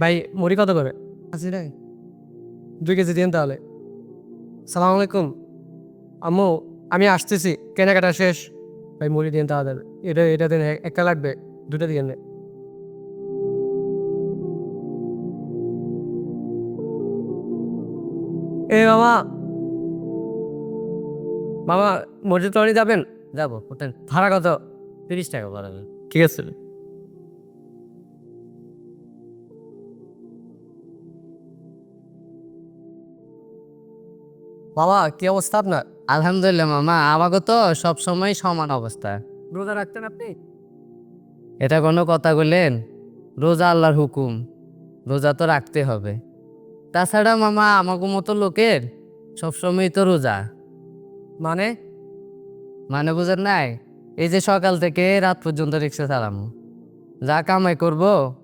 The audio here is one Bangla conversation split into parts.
ভাই মুড়ি কত করে? আশি টাকা। দুই কেজি দিন তাহলে। সালাম আলাইকুম। আম্মু আমি আসতেছি কেনাকাটা শেষ। ভাই মুড়ি দিন তাহলে এটা এটা দিন এক- একটা লাগবে দুটো দিন এ মামা! মামা মসজিদ তলানি যাবেন? যাব কোথায় ভাড়া কত? তিরিশ টাকা বাড়াবেন ঠিক আছে। বাবা কি অবস্থা আপনার? আলহামদুলিল্লাহ মামা আমাকে তো সব সময় সমান অবস্থা। রোজা রাখতেন আপনি? এটা কোনো কথা বললেন? রোজা আল্লাহর হুকুম। রোজা তো রাখতে হবে। তাছাড়া মামা আমাকে মতো লোকের সবসময় তো রোজা। মানে? মানে বুঝেন নাই? এই যে সকাল থেকে রাত পর্যন্ত রিক্সা চালামো। যা কামাই করব,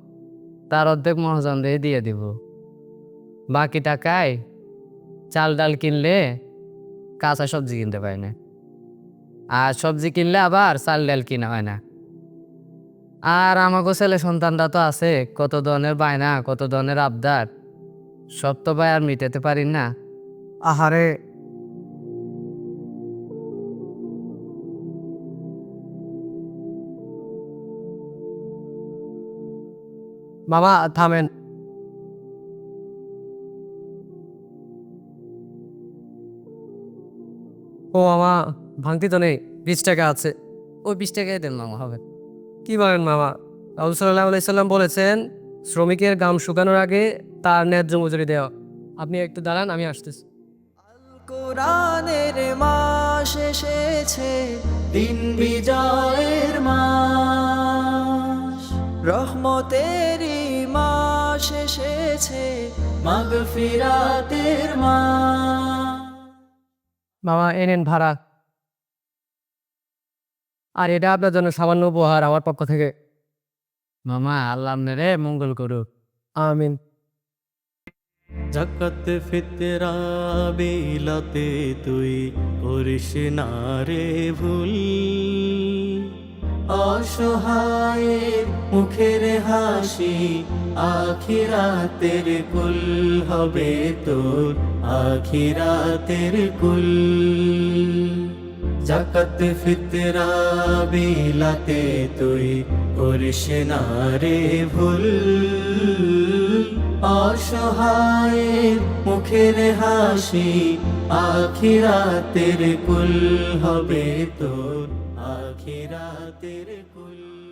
তার অর্ধেক মহাজন দিয়ে দিয়ে দিব। বাকি টাকায় চাল ডাল কিনলে কাঁচা সবজি কিনতে পারি না। আর সবজি কিনলে আবার চাল ডাল কিনা হয় না। আর আমাকে ছেলে সন্তানরা তো আছে, কত ধরনের বায়না, কত ধরনের আবদার, সব তো ভাই আর মিটাতে পারি না। আহারে। মামা, থামেন। ও মামা। ভাঙতি তো নেই বিশ টাকা আছে। ওই বিশ টাকাই দেন মামা হবে। কি বলেন মামা? রাহুল সাল্লাহ আলাইসাল্লাম বলেছেন শ্রমিকের গাম শুকানোর আগে তার ন্যায্য মজুরি দেওয়া। আপনি একটু দাঁড়ান আমি আসতেছি। কোরআনের মাস এসেছে দিন বিজয়ের মাস। রহমতেরই মাস এসেছে মাগফিরাতের মাস। মামা এনেন ভাড়া। আর এটা আপনার জন্য সামান্য উপহার আমার পক্ষ থেকে। মামা আল্লাহ রে মঙ্গল করুক। আমিন। জাকাত ফিতরা বিলাতে তুই করিস না রে ভুল। অসহায়ের মুখের হাসি আখিরাতের কুল হবে তোর আখিরাতের কুল। জাকাত ফিতরা বিলাতে তুই করিস না রে ভুল। অসহায়ের মুখের হাসি আখিরাতের কুল হবে তোর। আখিরাতের কুল।